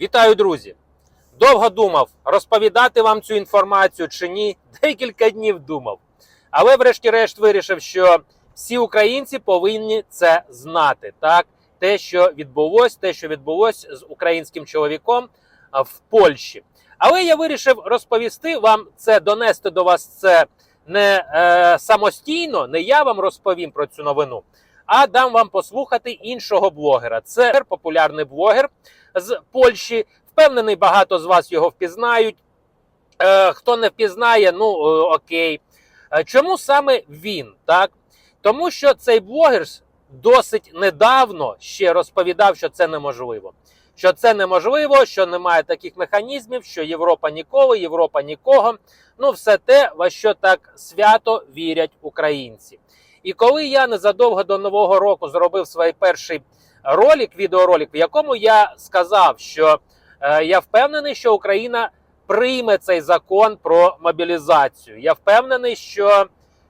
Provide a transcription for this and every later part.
Вітаю, друзі! Довго думав, розповідати вам цю інформацію чи ні. Декілька днів думав. Але, врешті-решт, вирішив, що всі українці повинні це знати. Так, те, що відбулось, те, що відбулось з українським чоловіком в Польщі. Але я вирішив розповісти вам це, донести до вас це не е, самостійно, не я вам розповім про цю новину, а дам вам послухати іншого блогера. Це популярний блогер з Польщі. Впевнений, багато з вас його впізнають. Е, хто не впізнає, ну е, окей. Е, Чому саме він? Так? Тому що цей блогер досить недавно ще розповідав, що це неможливо. Що це неможливо, що немає таких механізмів, що Європа ніколи, Європа нікого. Ну, все те, во що так свято вірять українці. І коли я незадовго до Нового року зробив свій перший ролик, відеоролик, в якому я сказав, що е, я впевнений, що Україна прийме цей закон про мобілізацію. Я впевнений, що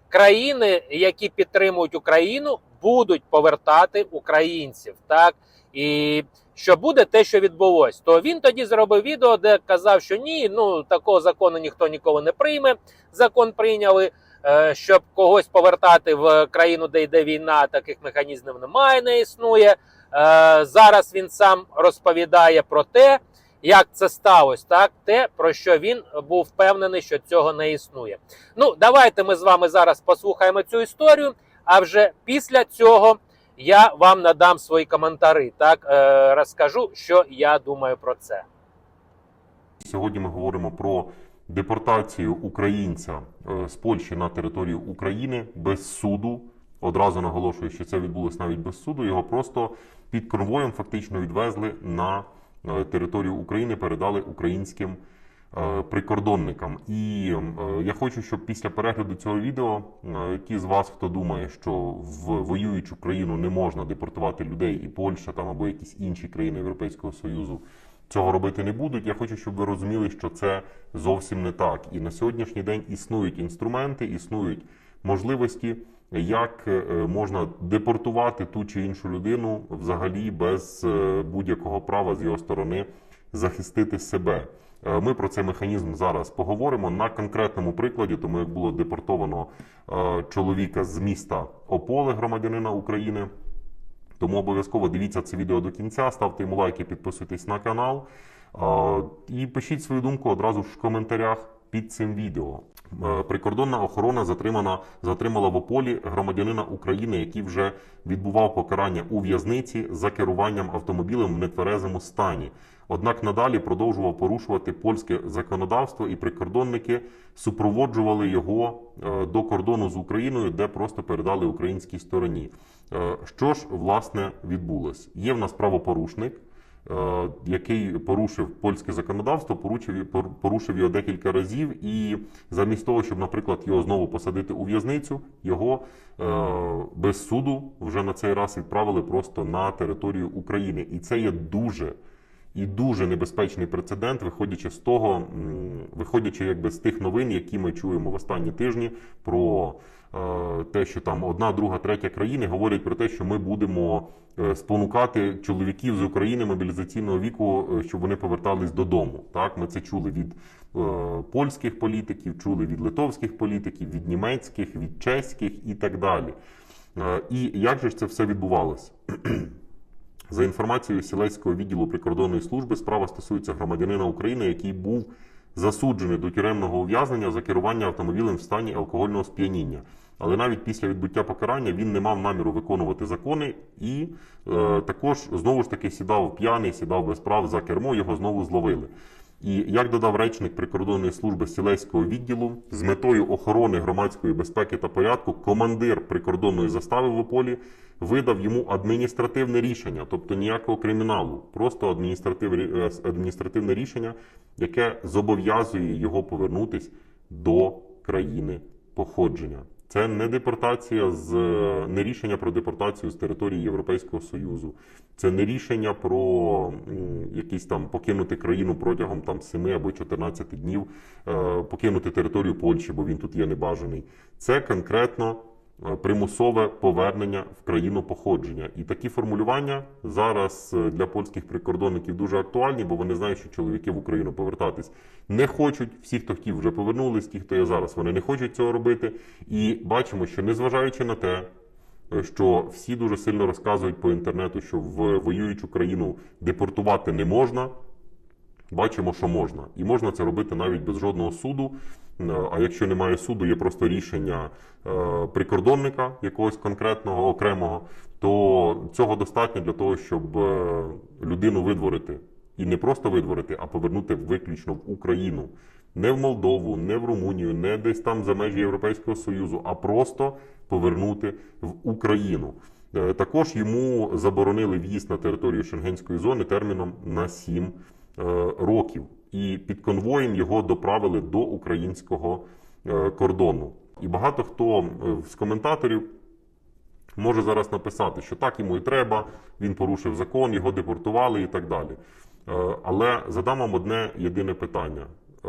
країни, які підтримують Україну, будуть повертати українців. Так і що буде те, що відбулось, то він тоді зробив відео, де казав, що ні, ну такого закону ніхто ніколи не прийме. Закон прийняли. Е, Щоб когось повертати в країну, де йде війна, таких механізмів немає, не існує. Е, Зараз він сам розповідає про те, як це сталося, так те, про що він був впевнений, що цього не існує. Ну, давайте ми з вами зараз послухаємо цю історію. А вже після цього я вам надам свої коментарі. Так е, розкажу, що я думаю про це. Сьогодні ми говоримо про депортацію українця е, з Польщі на територію України без суду. Одразу наголошую, що це відбулося навіть без суду. Його просто під конвоєм фактично відвезли на е, територію України, передали українським е, прикордонникам. І я хочу, щоб після перегляду цього відео ті з вас, хто думає, що в воюючу країну не можна депортувати людей, і Польща там або якісь інші країни Європейського Союзу цього робити не будуть. Я хочу, щоб ви розуміли, що це зовсім не так. І на сьогоднішній день існують інструменти, існують можливості, як е, можна депортувати ту чи іншу людину взагалі без е, будь-якого права з його сторони захистити себе. Е, Ми про цей механізм зараз поговоримо на конкретному прикладі, тому як було депортовано чоловіка з міста Ополе, громадянина України. Тому обов'язково дивіться це відео до кінця, ставте йому лайки, підписуйтесь на канал. І пишіть свою думку одразу ж в коментарях під цим відео. Е, Прикордонна охорона затримана затримала в Ополі громадянина України, який вже відбував покарання у в'язниці за керуванням автомобілем в нетверезому стані. Однак надалі продовжував порушувати польське законодавство, і прикордонники супроводжували його е, до кордону з Україною, де просто передали українській стороні. Е, Що ж власне відбулось? Є в нас правопорушник, який порушив польське законодавство, порушив, порушив його декілька разів, і замість того, щоб, наприклад, його знову посадити у в'язницю, його е, без суду вже на цей раз відправили просто на територію України. І це є дуже і дуже небезпечний прецедент, виходячи з того, виходячи якби з тих новин, які ми чуємо в останні тижні про е, те, що там одна, друга, третя країни говорять про те, що ми будемо е, спонукати чоловіків з України мобілізаційного віку, е, щоб вони повертались додому. Так, ми це чули від польських політиків, чули від литовських політиків, від німецьких, від чеських і так далі. І як же ж це все відбувалося? За інформацією Сілецького відділу прикордонної служби, справа стосується громадянина України, який був засуджений до тюремного ув'язнення за керування автомобілем в стані алкогольного сп'яніння. Але навіть після відбуття покарання він не мав наміру виконувати закони і е, також знову ж таки сідав п'яний, сідав без прав за кермо, його знову зловили. І як додав речник прикордонної служби Сілеського відділу, з метою охорони громадської безпеки та порядку, командир прикордонної застави в Ополі видав йому адміністративне рішення, тобто ніякого криміналу, просто е, адміністративне рішення, яке зобов'язує його повернутись до країни походження. Це не депортація з не рішення про депортацію з території Європейського Союзу. Це не рішення про якісь там покинути країну протягом там 7 або 14 днів, е, покинути територію Польщі, бо він тут є небажаний. Це конкретно примусове повернення в країну походження. І такі формулювання зараз е, для польських прикордонників дуже актуальні, бо вони знають, що чоловіки в Україну повертатись не хочуть. Всі, хто хотів, вже повернулись, ті, хто є зараз, вони не хочуть цього робити. І бачимо, що незважаючи на те, е, що всі дуже сильно розказують по інтернету, що в воюючу країну депортувати не можна. Бачимо, що можна, і можна це робити навіть без жодного суду. Е, А якщо немає суду, є просто рішення е, прикордонника якогось конкретного окремого, то цього достатньо для того, щоб е, людину видворити. І не просто видворити, а повернути виключно в Україну. Не в Молдову, не в Румунію, не десь там за межі Європейського Союзу, а просто повернути в Україну. Також йому заборонили в'їзд на територію Шенгенської зони терміном на 7 е, років. І під конвоєм його доправили до українського е, кордону. І багато хто е, з коментаторів може зараз написати, що так йому і треба, він порушив закон, його депортували і так далі. Е, Але задам вам одне єдине питання. Е,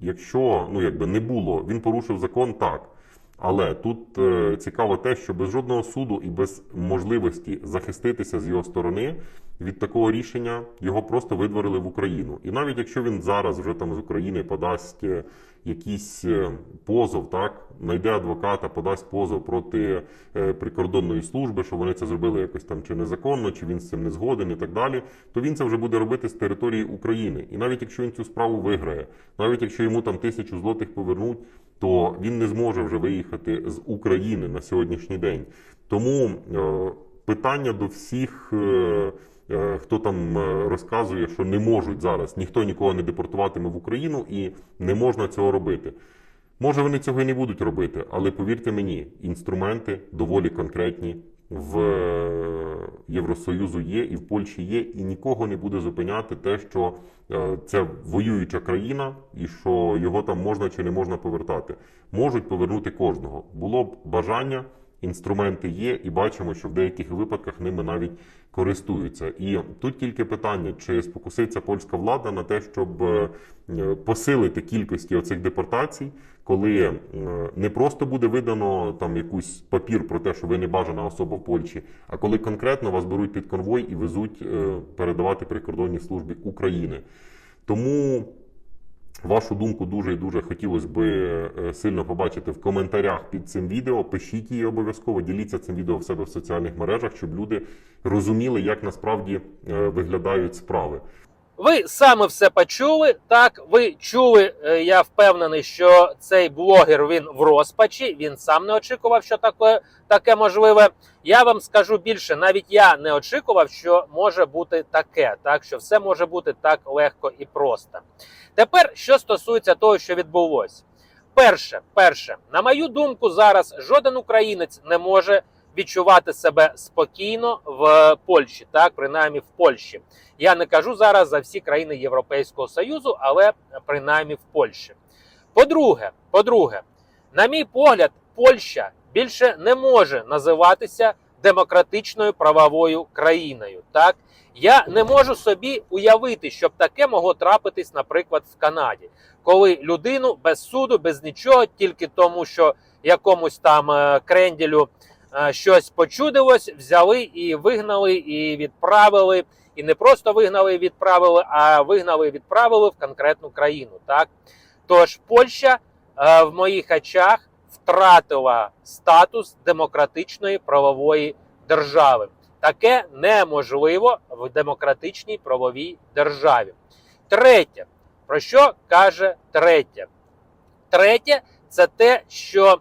Якщо ну, якби не було, він порушив закон так. Але тут е, цікаво те, що без жодного суду і без можливості захиститися з його сторони від такого рішення його просто видворили в Україну. І навіть якщо він зараз вже там з України подасть е, якийсь е, позов, так знайде адвоката, подасть позов проти е, прикордонної служби, що вони це зробили якось там чи незаконно, чи він з цим не згоден, і так далі, то він це вже буде робити з території України. І навіть якщо він цю справу виграє, навіть якщо йому там тисячу злотих повернуть, то він не зможе вже виїхати з України на сьогоднішній день. Тому е, питання до всіх. е, е, Хто там розказує, що не можуть зараз ніхто нікого не депортуватиме в Україну і не можна цього робити. Може, вони цього і не будуть робити, але повірте мені, інструменти доволі конкретні в е, Євросоюзу є і в Польщі є, і нікого не буде зупиняти те, що е, це воююча країна, і що його там можна чи не можна повертати. Можуть повернути кожного. Було б бажання, інструменти є, і бачимо, що в деяких випадках ними навіть користуються. І тут тільки питання, чи спокуситься польська влада на те, щоб е, посилити кількості оцих депортацій, коли е, не просто буде видано там якийсь папір про те, що ви не бажана особа в Польщі, а коли конкретно вас беруть під конвой і везуть е, передавати прикордонній службі України. Тому Вашу думку дуже і дуже хотілося би е, сильно побачити в коментарях під цим відео. Пишіть її обов'язково, діліться цим відео в себе в соціальних мережах, щоб люди розуміли, як насправді виглядають справи. Ви саме все почули. Так, ви чули, е, я впевнений, що цей блогер він в розпачі. Він сам не очікував, що таке, таке можливе. Я вам скажу більше, навіть я не очікував, що може бути таке, так що все може бути так легко і просто. Тепер, що стосується того, що відбулося. Перше, перше, на мою думку, зараз жоден українець не може відчувати себе спокійно в Польщі, так принаймні в Польщі. Я не кажу зараз за всі країни Європейського Союзу, але принаймні в Польщі. По-друге, по-друге, на мій погляд, Польща більше не може називатися демократичною правовою країною. Так я не можу собі уявити, щоб таке могло трапитись, наприклад, в Канаді, коли людину без суду, без нічого, тільки тому, що якомусь там е, кренділю щось почудилось, взяли і вигнали, і відправили. І не просто вигнали і відправили, а вигнали і відправили в конкретну країну. Так тож Польща е, в моїх очах втратила статус демократичної правової держави. Таке неможливо в демократичній правовій державі. Третє, про що каже третє? Третє, це те, що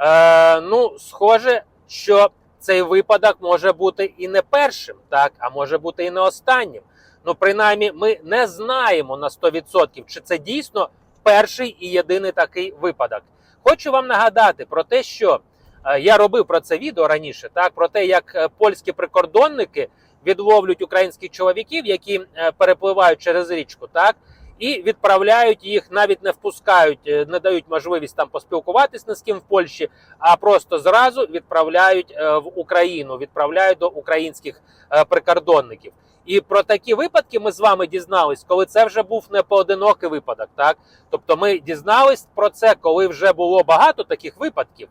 е, ну, схоже, що цей випадок може бути і не першим, так, а може бути і не останнім. Ну, принаймні, ми не знаємо на 100%, чи це дійсно перший і єдиний такий випадок. Хочу вам нагадати про те, що е, я робив про це відео раніше, так про те, як е, польські прикордонники відловлюють українських чоловіків, які е, перепливають через річку, так і відправляють їх, навіть не впускають, е, не дають можливість там поспілкуватись не з ким в Польщі, а просто зразу відправляють е, в Україну, відправляють до українських е, прикордонників. І про такі випадки ми з вами дізнались, коли це вже був не поодинокий випадок. Так, тобто, ми дізнались про це, коли вже було багато таких випадків.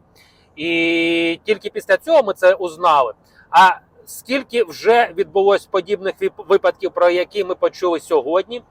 І тільки після цього ми це узнали. А скільки вже відбулось подібних випадків, про які ми почули сьогодні,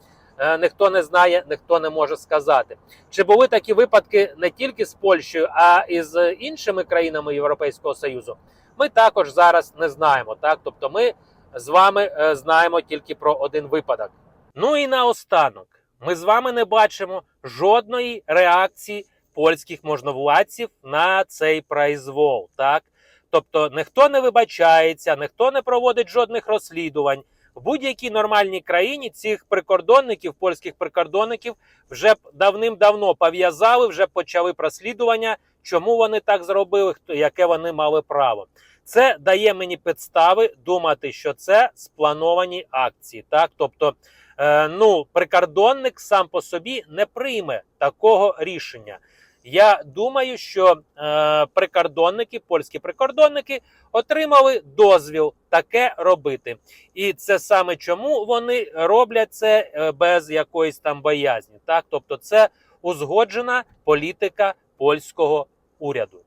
ніхто не знає, ніхто не може сказати. Чи були такі випадки не тільки з Польщею, а і з іншими країнами Європейського Союзу? Ми також зараз не знаємо. Так, тобто, ми з вами е, знаємо тільки про один випадок. Ну і наостанок, ми з вами не бачимо жодної реакції польських можновладців на цей произвол. Так, тобто ніхто не вибачається, ніхто не проводить жодних розслідувань. В будь-якій нормальній країні цих прикордонників, польських прикордонників, вже давним-давно пов'язали, вже почали розслідування, чому вони так зробили, яке вони мали право. Це дає мені підстави думати, що це сплановані акції. Так, тобто, е, ну, прикордонник сам по собі не прийме такого рішення. Я думаю, що е, прикордонники, польські прикордонники, отримали дозвіл таке робити. І це саме чому вони роблять це е, без якоїсь там боязні. Так, тобто, це узгоджена політика польського уряду.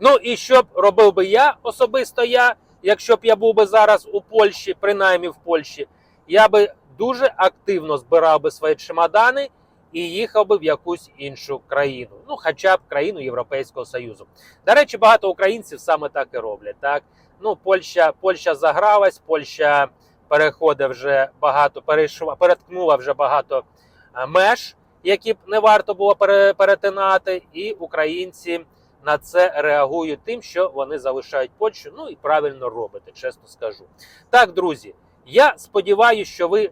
Ну і що б робив би я особисто я, якщо б я був би зараз у Польщі, принаймні в Польщі, я би дуже активно збирав би свої чемодани і їхав би в якусь іншу країну, ну хоча б країну Європейського Союзу. До речі, багато українців саме так і роблять. Так, ну Польща, Польща загралась, Польща переходить вже багато, перейшла, переткнула вже багато е, меж, які б не варто було перетинати, і українці на це реагують тим, що вони залишають Польщу. Ну і правильно робите, чесно скажу. Так, друзі, я сподіваюся, що ви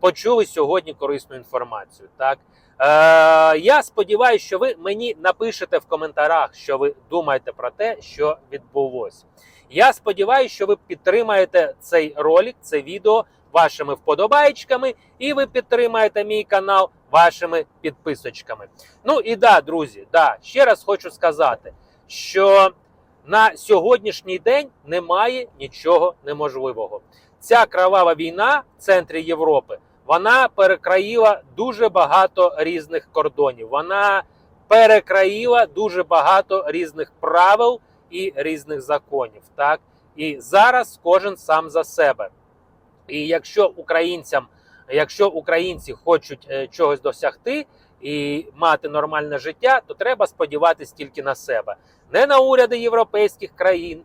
почули сьогодні корисну інформацію. Так, е, я сподіваюся, що ви мені напишете в коментарях, що ви думаєте про те, що відбулося. Я сподіваюся, що ви підтримаєте цей ролик, це відео вашими вподобайками, і ви підтримаєте мій канал вашими підписочками. Ну і да, друзі, да, ще раз хочу сказати, що на сьогоднішній день немає нічого неможливого. Ця кровава війна в центрі Європи вона перекраїла дуже багато різних кордонів. Вона перекраїла дуже багато різних правил і різних законів. Так і зараз кожен сам за себе. І якщо українцям, якщо українці хочуть е, чогось досягти і мати нормальне життя, то треба сподіватися тільки на себе, не на уряди європейських країн,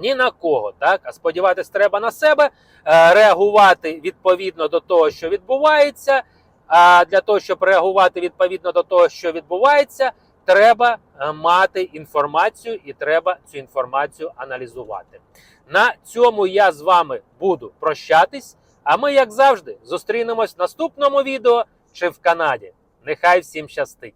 ні на кого, так а сподіватись треба на себе, е, реагувати відповідно до того, що відбувається. А для того, щоб реагувати відповідно до того, що відбувається, треба е, мати інформацію і треба цю інформацію аналізувати. На цьому я з вами буду прощатись. А ми, як завжди, зустрінемось в наступному відео чи в Канаді. Нехай всім щастить!